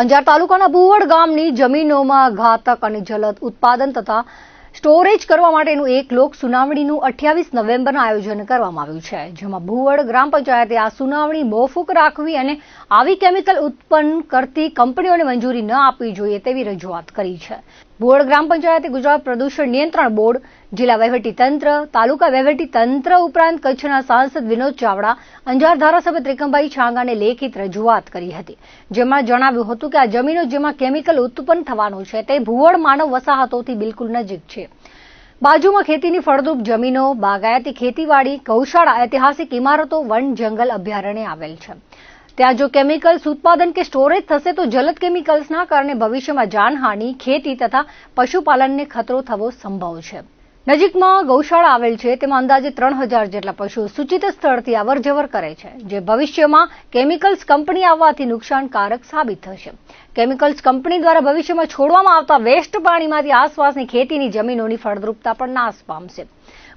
અંજાર તાલુકાના બુવડ ગામની જમીનોમાં ઘાતક અને જલદ ઉત્પાદન તથા સ્ટોરેજ કરવા માટેનું એક લોક સુનાવણીનું અઠ્યાવીસ નવેમ્બરના આયોજન કરવામાં આવ્યું છે, જેમાં ભુવડ ગ્રામ પંચાયતે આ સુનાવણી મોફૂક રાખવી અને આવી કેમિકલ ઉત્પન્ન કરતી કંપનીઓને મંજૂરી ન આપવી જોઈએ તેવી રજૂઆત કરી છે. ભુવડ ગ્રામ પંચાયતે ગુજરાત પ્રદૂષણ નિયંત્રણ બોર્ડ, જિલ્લા વહીવટી તંત્ર, તાલુકા વહીવટી તંત્ર ઉપરાંત કચ્છના સાંસદ વિનોદ ચાવડા, અંજાર ધારાસભ્ય ત્રિકમભાઈ છાંગાને લેખિત રજૂઆત કરી હતી. જેમાં જણાવ્યું હતું કે આ જમીનો જેમાં કેમિકલ ઉત્પન્ન થવાનું છે તે ભુવડ માનવ વસાહતોથી બિલકુલ નજીક છે. બાજુમાં ખેતીની ફળદ્રુપ જમીનો, બાગાયતી ખેતીવાડી, ગૌશાળા, ઐતિહાસિક ઇમારતો, વન જંગલ અભયારણ્ય આવેલ છે. ત્યાં જો કેમિકલ્સ ઉત્પાદન કે સ્ટોરેજ થશે તો જલદ કેમિકલ્સના કારણે ભવિષ્યમાં જાનહાનિ, ખેતી તથા પશુપાલનને ખતરો થવો સંભવ છે. નજીકમાં ગૌશાળા આવેલ છે, તેમાં અંદાજે ત્રણ હજાર જેટલા પશુ સૂચિત સ્થળથી અવરજવર કરે છે, જે ભવિષ્યમાં કેમિકલ્સ કંપની આવવાથી નુકસાનકારક સાબિત થશે. કેમિકલ્સ કંપની દ્વારા ભવિષ્યમાં છોડવામાં આવતા વેસ્ટ પાણીમાંથી આસપાસની ખેતીની જમીનોની ફળદ્રુપતા પણ નાશ પામશે.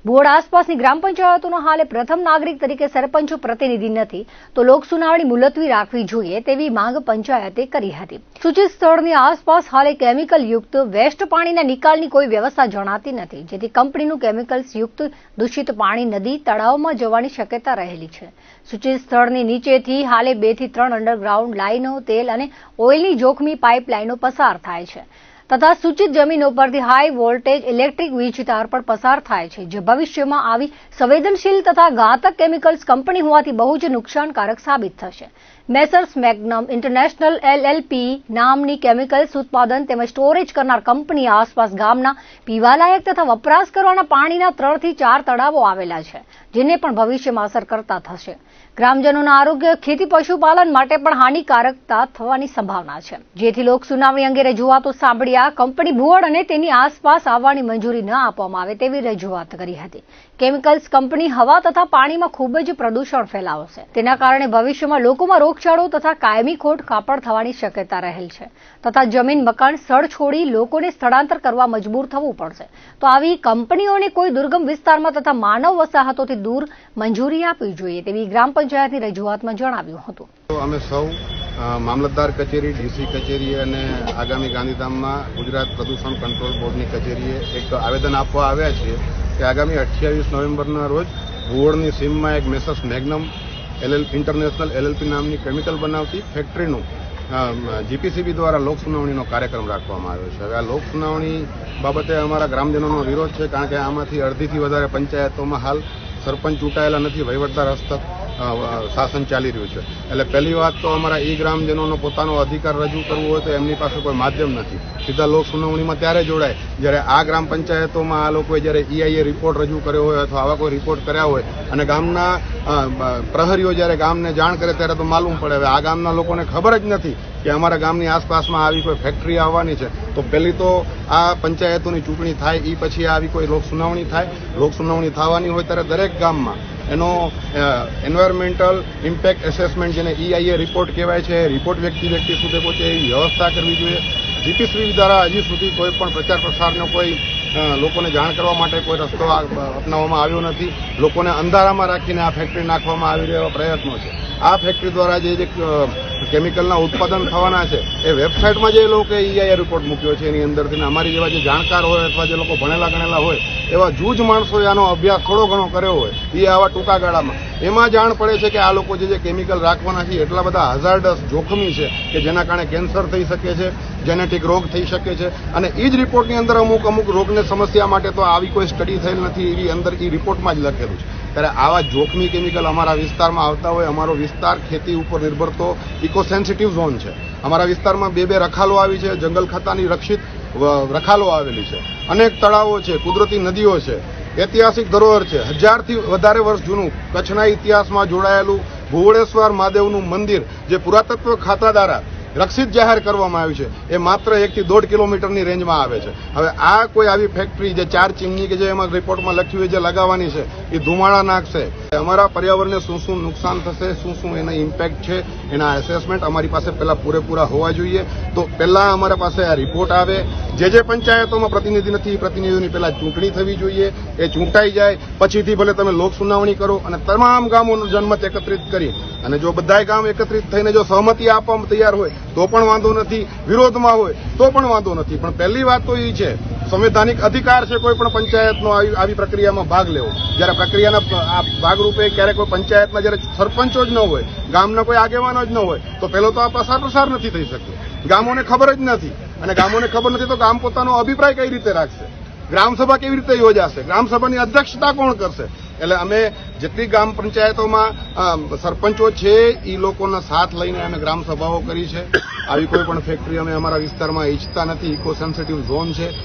બોર્ડ આસપાસની ગ્રામ પંચાયતોનો હાલે પ્રથમ નાગરિક તરીકે સરપંચો પ્રતિનિધિ નથી, તો લોક સુનાવણી મુલતવી રાખવી જોઈએ તેવી માંગ પંચાયતે કરી હતી. સૂચિત સ્થળની આસપાસ હાલે કેમિકલ યુક્ત વેસ્ટ પાણીના નિકાલની કોઈ વ્યવસ્થા જણાતી નથી, જેથી કંપનીનું કેમિકલ્સ યુક્ત દૂષિત પાણી નદી તળાવમાં જવાની શક્યતા રહેલી છે. સૂચિત સ્થળની નીચેથી હાલે બેથી ત્રણ અંડરગ્રાઉન્ડ લાઇનો તેલ અને ઓઇલની જોખમી પાઇપલાઇનો પસાર થાય છે. તથા સૂચિત જમીનો પરથી હાઈ વોલ્ટેજ ઇલેક્ટ્રિક વીજ તાર પણ પસાર થાય છે, જે ભવિષ્યમાં આવી સંવેદનશીલ તથા ઘાતક કેમિકલ્સ કંપની હોવાથી બહુ જ નુકસાનકારક સાબિત થશે. મેસર્સ મેગ્નમ ઇન્ટરનેશનલ એલએલપી નામની કેમિકલ્સ ઉત્પાદન તેમજ સ્ટોરેજ કરનાર કંપની આસપાસ ગામના પીવાલાયક તથા વપરાશ કરવાના પાણીના ત્રણથી ચાર તળાવો આવેલા છે. જેને પણ ભવિષ્યમાં અસર કરતા થશે. ગ્રામજનોના આરોગ્ય, ખેતી, પશુપાલન માટે પણ હાનિકારકતા થવાની સંભાવના છે. જેથી લોક સુનાવણી અંગે રજૂઆતો સાંભળ્યા કંપની ભુવડ અને તેની આસપાસ આવવાની મંજૂરી ન આપવામાં આવે તેવી રજૂઆત કરી હતી. કેમિકલ્સ કંપની હવા તથા પાણીમાં ખૂબ જ પ્રદૂષણ ફેલાવશે. તેના કારણે ભવિષ્યમાં લોકોમાં રોગચાળો તથા કાયમી ખોટ કાપડ થવાની શક્યતા રહેલ છે. તથા જમીન, મકાન, સ્થળ છોડી લોકોને સ્થળાંતર કરવા મજબૂર થવું પડશે. તો આવી કંપનીઓને કોઈ દુર્ગમ વિસ્તારમાં તથા માનવ વસાહતોથી દૂર મંજૂરી આપવી જોઈએ તેવી ગ્રામ પંચાયતની રજૂઆતમાં જણાવ્યું હતું. અમે સૌ મામલતદાર કચેરી, ડીસી કચેરી અને આગામી ગાંધીધામમાં ગુજરાત પ્રદૂષણ કંટ્રોલ બોર્ડની કચેરીએ એક આવેદન આપવા આવ્યા છીએ કે આગામી અઠ્યાવીસ નવેમ્બરના રોજ ભુવડની સીમમાં એક messrs Magnum LL International LLP નામની કેમિકલ બનાવતી ફેક્ટરીનું જીપીસીબી દ્વારા લોક સુનાવણીનો કાર્યક્રમ રાખવામાં આવ્યો છે. હવે આ લોક સુનાવણી બાબતે અમારા ગ્રામજનોનો વિરોધ છે, કારણ કે આમાંથી અડધીથી વધારે પંચાયતોમાં હાલ સરપંચ ચૂંટાયેલા નથી, વહીવટદાર હસ્તક શાસન ચાલી રહ્યું છે. એટલે પહેલી વાત તો અમારા ઈ ગ્રામજનોનો પોતાનો અધિકાર રજૂ કરવો હોય તો એમની પાસે કોઈ માધ્યમ નથી. સીધા લોક સુનાવણીમાં ત્યારે જોડાય, જ્યારે આ ગ્રામ પંચાયતોમાં આ લોકોએ જ્યારે ઈઆઈએ રિપોર્ટ રજૂ કર્યો હોય અથવા આવા કોઈ રિપોર્ટ કર્યા હોય અને ગામના પ્રહરીઓ જ્યારે ગામને જાણ કરે ત્યારે તો માલુમ પડે. હવે આ ગામના લોકોને ખબર જ નથી કે અમારા ગામની આસપાસમાં આવી કોઈ ફેક્ટરી આવવાની છે, તો પહેલી તો આ પંચાયતોની ચૂંટણી થાય એ પછી આવી કોઈ લોક સુનાવણી થાય. લોક સુનાવણી થવાની હોય ત્યારે દરેક ગામમાં એનો એન્વાયરમેન્ટલ ઇમ્પેક્ટ એસેસમેન્ટ જેને ઈઆઈએ રિપોર્ટ કહેવાય છે રિપોર્ટ વ્યક્તિ વ્યક્તિ સુધી પહોંચે એવી વ્યવસ્થા કરવી જોઈએ. જીપીસી દ્વારા હજી સુધી કોઈ પણ પ્રચાર પ્રસારનો કોઈ લોકોને જાણ કરવા માટે કોઈ રસ્તો અપનાવવામાં આવ્યો નથી. લોકોને અંધારામાં રાખીને આ ફેક્ટરી નાખવામાં આવી રહ્યા પ્રયત્નો છે. આ ફેક્ટરી દ્વારા જે જે કેમિકલના ઉત્પાદન થવાના છે, એ વેબસાઇટમાં જે લોકો ઈઆઈ રિપોર્ટ મૂક્યો છે, એની અંદરથી અમારી જેવા જે જાણકાર હોય અથવા જે લોકો ભણેલા ગણેલા હોય, એવા જૂજ માણસોએ આનો અભ્યાસ થોડો ઘણો કર્યો હોય એ આવા ટૂંકા ગાળામાં. એમાં જાણ પડે છે કે આ લોકો જે જે કેમિકલ રાખવાના છે એટલા બધા હઝાર્ડસ જોખમી છે કે જેના કારણે કેન્સર થઈ શકે છે જેનેટિક રોગ થઈ શકે છે. અને એ જ રિપોર્ટની અંદર અમુક અમુક રોગને સમસ્યા માટે તો આવી કોઈ સ્ટડી થયેલ નથી, એવી અંદર એ રિપોર્ટમાં જ લખેલું છે. ત્યારે આવા જોખમી કેમિકલ અમારા વિસ્તારમાં આવતા હોય, અમારો વિસ્તાર ખેતી ઉપર નિર્ભરતો ઇકો સેન્સિટિવ ઝોન છે. અમારા વિસ્તારમાં બે બે રખાલો આવી છે, જંગલ ખાતાની રક્ષિત રખાલો આવેલી છે. અનેક તળાવો છે, કુદરતી નદીઓ છે. ઐતિહાસિક ધરોહર છે. હજારથી વધારે વર્ષ જૂનું કચ્છના ઇતિહાસમાં જોડાયેલું ભુવડેશ્વર મહાદેવનું મંદિર, જે પુરાતત્વ ખાતા દ્વારા રક્ષિત જાહેર કરવામાં આવ્યું છે. એ માત્ર એકથી દોઢ કિલોમીટરની રેન્જમાં આવે છે. હવે આ કોઈ આવી ફેક્ટરી જે ચાર ચીમની કે જે એમાં રિપોર્ટમાં લખ્યું હોય જે લગાવવાની છે, એ ધુમાડા નાખશે. અમારા પર્યાવરણને શું શું નુકસાન થશે, શું શું એના ઇમ્પેક્ટ છે, એના એસેસમેન્ટ અમારી પાસે પહેલાં પૂરેપૂરા હોવા જોઈએ. તો પહેલાં અમારા પાસે આ રિપોર્ટ આવે. જે જે પંચાયતોમાં પ્રતિનિધિ નથી પ્રતિનિધિઓની પહેલાં ચૂંટણી થવી જોઈએ. એ ચૂંટાઈ જાય. પછીથી ભલે તમે લોક સુનાવણી કરો અને તમામ ગામોનું જનમત એકત્રિત કરી અને જો બધાય ગામ એકત્રિત થઈને જો સહમતિ આપવામાં તૈયાર હોય, તો પણ વાંધો નથી. વિરોધમાં હોય, તો પણ વાંધો નથી. પણ પહેલી વાત તો એ છે, સંવૈધાનિક અધિકાર છે કોઈ પણ પંચાયતનો આવી પ્રક્રિયામાં ભાગ લેવો. જ્યારે પ્રક્રિયાના ભાગરૂપે ક્યારેક કોઈ પંચાયતમાં જ્યારે સરપંચો જ ન હોય, ગામના કોઈ આગેવાનો જ ન હોય, તો પહેલો તો આ પ્રસાર પ્રસાર નથી થઈ શકતો. ગામોને ખબર જ નથી. અને ગામોને ખબર નથી તો ગામ પોતાનો અભિપ્રાય કઈ રીતે રાખશે? ગ્રામસભા કેવી રીતે યોજાશે? ગ્રામસભાની અધ્યક્ષતા કોણ કરશે? એટલે અમે જેટલી ગ્રામ પંચાયતોમાં સરપંચો છે એ લોકોના સાથ લઈને અમે ગ્રામસભાઓ કરી છે. આવી કોઈ પણ ફેક્ટરી અમે અમારા વિસ્તારમાં ઈચ્છતા નથી. ઇકો સેન્સિટિવ ઝોન છે.